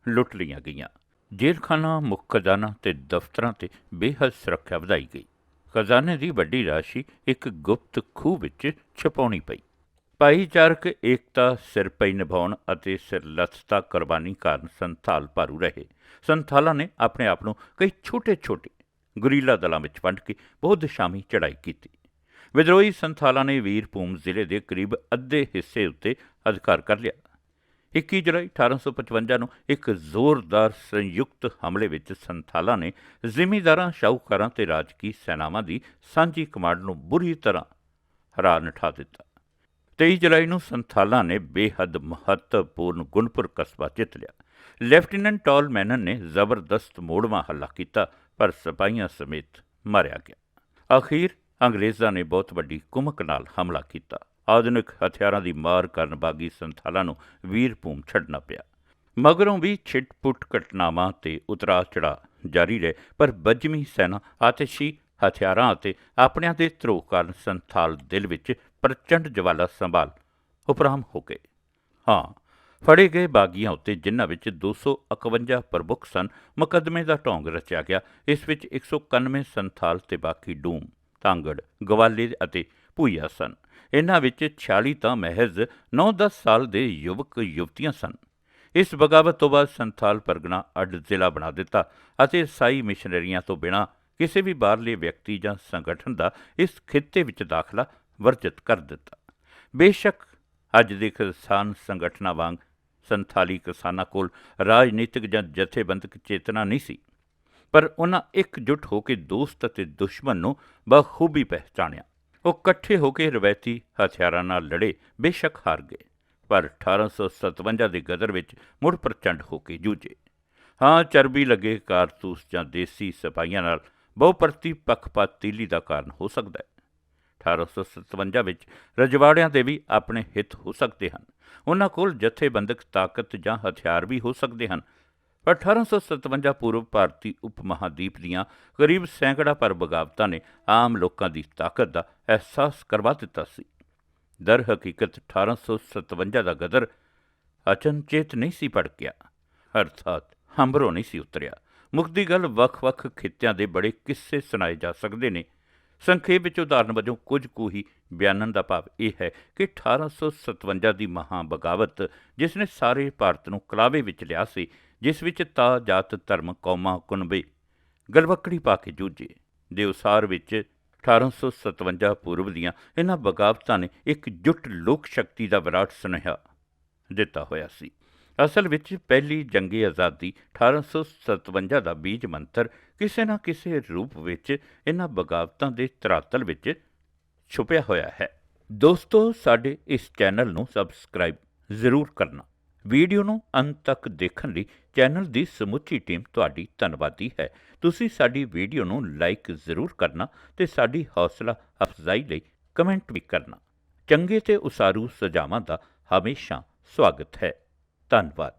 ਲੁੱਟ ਲਈਆਂ ਗਈਆਂ। ਜੇਲਖਾਨਾ ਮੁੱਖ ਖਜ਼ਾਨਾ ਤੇ ਦਫ਼ਤਰਾਂ ਤੇ ਬੇਹੱਦ ਸੁਰੱਖਿਆ ਵਧਾਈ ਗਈ। ਖਜ਼ਾਨੇ ਦੀ ਵੱਡੀ ਰਾਸ਼ੀ ਇੱਕ ਗੁਪਤ ਖੂਹ ਵਿੱਚ ਛਪਾਉਣੀ ਪਈ। ਭਾਈਚਾਰਕ ਏਕਤਾ, ਸਿਰ ਪਈ ਨਿਭਾਉਣ ਅਤੇ ਸਿਰਲੱਥਤਾ ਕੁਰਬਾਨੀ ਕਾਰਨ ਸੰਥਾਲ ਭਾਰੂ ਰਹੇ। ਸੰਥਾਲਾਂ ਨੇ ਆਪਣੇ ਆਪ ਨੂੰ ਕਈ ਛੋਟੇ-ਛੋਟੇ ਗੁਰੀਲਾ ਦਲਾਂ ਵਿੱਚ ਵੰਡ ਕੇ ਬਹੁਤ ਸ਼ਾਮੀ ਚੜ੍ਹਾਈ ਕੀਤੀ। ਵਿਦਰੋਹੀ ਸੰਥਾਲਾਂ ਨੇ ਵੀਰਭੂਮ ਜ਼ਿਲ੍ਹੇ ਦੇ ਕਰੀਬ ਅੱਧੇ ਹਿੱਸੇ ਉੱਤੇ ਅਧਿਕਾਰ ਕਰ ਲਿਆ। 21 ਜੁਲਾਈ 1855 ਨੂੰ ਇੱਕ ਜ਼ੋਰਦਾਰ ਸੰਯੁਕਤ ਹਮਲੇ ਵਿੱਚ ਸੰਥਾਲਾਂ ਨੇ ਜ਼ਿਮੀਂਦਾਰਾਂ, ਸ਼ਾਹੂਕਾਰਾਂ ਤੇ ਰਾਜਕੀ ਸੈਨਾਵਾਂ ਦੀ ਸਾਂਝੀ ਕਮਾਂਡ ਨੂੰ ਬੁਰੀ ਤਰ੍ਹਾਂ ਹਰਾ ਨਠਾ ਦਿੱਤਾ। 23 ਜੁਲਾਈ ਨੂੰ ਸੰਥਾਲਾਂ ਨੇ ਬੇਹੱਦ ਮਹੱਤਵਪੂਰਨ ਗੁਣਪੁਰ ਕਸਬਾ ਜਿੱਤ ਲਿਆ। ਲੈਫਟੀਨੈਂਟ ਟਾਲ ਮੈਨਨ ਨੇ ਜ਼ਬਰਦਸਤ ਮੋੜਵਾਂ ਹੱਲਾ ਕੀਤਾ, ਪਰ ਸਿਪਾਹੀਆਂ ਸਮੇਤ ਮਾਰਿਆ ਗਿਆ। ਅਖੀਰ ਅੰਗਰੇਜ਼ਾਂ ਨੇ ਬਹੁਤ ਵੱਡੀ ਕੁਮਕ ਨਾਲ ਹਮਲਾ ਕੀਤਾ। ਆਧੁਨਿਕ ਹਥਿਆਰਾਂ ਦੀ ਮਾਰ ਕਾਰਨ ਬਾਗੀ ਸੰਥਾਲਾਂ ਨੂੰ ਵੀਰਭੂਮ ਛੱਡਣਾ ਪਿਆ। ਮਗਰੋਂ ਵੀ ਛਿਟਪੁੱਟ ਘਟਨਾਵਾਂ ਤੇ ਉਤਰਾ ਚੜਾ ਜਾਰੀ ਰਹੇ, ਪਰ ਬੱਜਵੀਂ ਸੈਨਾ ਆਤਿਸ਼ੀ ਹਥਿਆਰਾਂ ਅਤੇ ਆਪਣਿਆਂ ਦੇ ਧਰੋਹ ਕਾਰਨ ਸੰਥਾਲ ਦਿਲ ਵਿੱਚ ਪ੍ਰਚੰਡ ਜਵਾਲਾ ਸੰਭਾਲ ਉਪਰਾਮ ਹੋ ਗਏ। ਹਾਂ, ਫੜੇ ਗਏ ਬਾਗੀਆਂ ਉੱਤੇ ਜਿਨ੍ਹਾਂ ਵਿੱਚ 251 ਪ੍ਰਮੁੱਖ ਸਨ, ਮੁਕੱਦਮੇ ਦਾ ਢੋਂਗ ਰਚਿਆ ਗਿਆ। ਇਸ ਵਿੱਚ 191 ਸੰਥਾਲ ਤੇ ਬਾਕੀ ਡੂਮ, ਤਾਂਗੜ ਗਵਾਲੇ ਅਤੇ ਭੂਈਆ ਸਨ। ਇਹਨਾਂ ਵਿੱਚ 46 ਤਾਂ ਮਹਿਜ਼ 9-10 ਸਾਲ ਦੇ ਯੁਵਕ ਯੁਵਤੀਆਂ ਸਨ। ਇਸ ਬਗਾਵਤ ਤੋਂ ਬਾਅਦ ਸੰਥਾਲ ਪਰਗਨਾ ਅੱਡ ਜ਼ਿਲ੍ਹਾ ਬਣਾ ਦਿੱਤਾ ਅਤੇ ਸਾਈ ਮਿਸ਼ਨਰੀਆਂ ਤੋਂ ਬਿਨਾਂ ਕਿਸੇ ਵੀ ਬਾਹਰਲੇ ਵਿਅਕਤੀ ਜਾਂ ਸੰਗਠਨ ਦਾ ਇਸ ਖਿੱਤੇ ਵਿੱਚ ਦਾਖਲਾ ਵਰਜਿਤ ਕਰ ਦਿੱਤਾ। ਬੇਸ਼ੱਕ ਅੱਜ ਦੇ ਕਿਸਾਨ ਸੰਗਠਨਾਂ ਵਾਂਗ ਸੰਥਾਲੀ ਕਿਸਾਨਾਂ ਕੋਲ ਰਾਜਨੀਤਿਕ ਜਾਂ ਜਥੇਬੰਦਕ ਚੇਤਨਾ ਨਹੀਂ ਸੀ, ਪਰ ਉਹਨਾਂ ਇਕਜੁੱਟ ਹੋ ਕੇ ਦੋਸਤ ਅਤੇ ਦੁਸ਼ਮਣ ਨੂੰ ਬਖੂਬੀ ਪਹਿਚਾਣਿਆ। ਉਹ ਇਕੱਠੇ ਹੋ ਕੇ ਰਵਾਇਤੀ ਹਥਿਆਰਾਂ ਨਾਲ ਲੜੇ, ਬੇਸ਼ੱਕ ਹਾਰ ਗਏ, ਪਰ 1857 ਦੇ ਗਦਰ ਵਿੱਚ ਮੁੜ ਪ੍ਰਚੰਡ ਹੋ ਕੇ ਜੂਝੇ। ਹਾਂ, ਚਰਬੀ ਲੱਗੇ ਕਾਰਤੂਸ ਜਾਂ ਦੇਸੀ ਸਿਪਾਹੀਆਂ ਨਾਲ ਬਹੁਪਰਤੀ ਪੱਖਪਾਤੀਲੀ ਦਾ ਕਾਰਨ ਹੋ ਸਕਦਾ ਹੈ। 1857 ਵਿੱਚ ਰਜਵਾੜਿਆਂ ਦੇ ਵੀ ਆਪਣੇ ਹਿੱਤ ਹੋ ਸਕਦੇ ਹਨ। ਉਹਨਾਂ ਕੋਲ ਜਥੇਬੰਦਕ ਤਾਕਤ ਜਾਂ ਹਥਿਆਰ ਵੀ ਹੋ ਸਕਦੇ ਹਨ 1857 ਪੂਰਬ ਭਾਰਤੀ ਉਪ ਮਹਾਦੀਪ ਦੀਆਂ ਕਰੀਬ ਸੈਂਕੜਾ ਪਰ ਬਗਾਵਤਾਂ ਨੇ ਆਮ ਲੋਕਾਂ ਦੀ ਤਾਕਤ ਦਾ ਅਹਿਸਾਸ ਕਰਵਾ ਦਿੱਤਾ ਸੀ। ਦਰ ਹਕੀਕਤ 1857 ਦਾ ਗਦਰ ਅਚਨਚੇਤ ਨਹੀਂ ਸੀ ਪੜ ਗਿਆ ਅਰਥਾਤ ਹੰਬਰੋਂ ਨਹੀਂ ਸੀ ਉਤਰਿਆ। ਮੁਕਤੀ ਗੱਲ ਵੱਖ-ਵੱਖ ਖਿੱਤਿਆਂ ਦੇ ਬੜੇ ਕਿੱਸੇ ਸੁਣਾਏ ਜਾ ਸਕਦੇ ਨੇ। ਸੰਖੇਪ ਵਿੱਚ ਉਦਾਹਰਨ ਵਜੋਂ ਕੁਝ ਕੁ ਹੀ ਬਿਆਨਨ ਦਾ ਭਾਵ ਇਹ ਹੈ ਕਿ 1857 ਦੀ ਮਹਾ ਬਗਾਵਤ ਜਿਸ ਨੇ ਸਾਰੇ ਭਾਰਤ ਨੂੰ ਕਲਾਵੇ ਵਿੱਚ ਲਿਆ ਸੀ ਜਿਸ ਵਿੱਚ ਤਾ ਜਾਤ ਧਰਮ ਕੌਮਾਂ ਕੁਨਬੇ ਗਲਵਕੜੀ ਪਾ ਕੇ ਜੂਝੇ। ਦੇ ਉਸਾਰ ਵਿੱਚ 1857 ਪੂਰਬ ਦੀਆਂ ਇਹਨਾਂ ਬਗਾਵਤਾਂ ਨੇ ਇੱਕ ਜੁੱਟ ਲੋਕ ਸ਼ਕਤੀ ਦਾ ਵਿਰਾਟ ਸੁਨੇਹਾ ਦਿੱਤਾ ਹੋਇਆ ਸੀ। ਅਸਲ ਵਿੱਚ ਪਹਿਲੀ ਜੰਗੀ ਆਜ਼ਾਦੀ 1857 ਦਾ ਬੀਜ ਮੰਤਰ ਕਿਸੇ ਨਾ ਕਿਸੇ ਰੂਪ ਵਿੱਚ ਇਹਨਾਂ ਬਗਾਵਤਾਂ ਦੇ ਤਰਾਤਲ ਵਿੱਚ ਛੁਪਿਆ ਹੋਇਆ ਹੈ। ਦੋਸਤੋ, ਸਾਡੇ ਇਸ ਚੈਨਲ ਨੂੰ ਸਬਸਕ੍ਰਾਈਬ ਜ਼ਰੂਰ ਕਰਨਾ। ਵੀਡੀਓ ਨੂੰ ਅੰਤ ਤੱਕ ਦੇਖਣ ਲਈ ਚੈਨਲ ਦੀ ਸਮੁੱਚੀ ਟੀਮ ਤੁਹਾਡੀ ਧੰਨਵਾਦੀ ਹੈ। ਤੁਸੀਂ ਸਾਡੀ ਵੀਡੀਓ ਨੂੰ ਲਾਈਕ ਜ਼ਰੂਰ ਕਰਨਾ ਤੇ ਸਾਡੀ ਹੌਸਲਾ ਅਫਜ਼ਾਈ ਲਈ ਕਮੈਂਟ ਵੀ ਕਰਨਾ। ਚੰਗੇ ਤੇ ਉਸਾਰੂ ਸੁਝਾਵਾਂ ਦਾ ਹਮੇਸ਼ਾ ਸਵਾਗਤ ਹੈ। ਧੰਨਵਾਦ।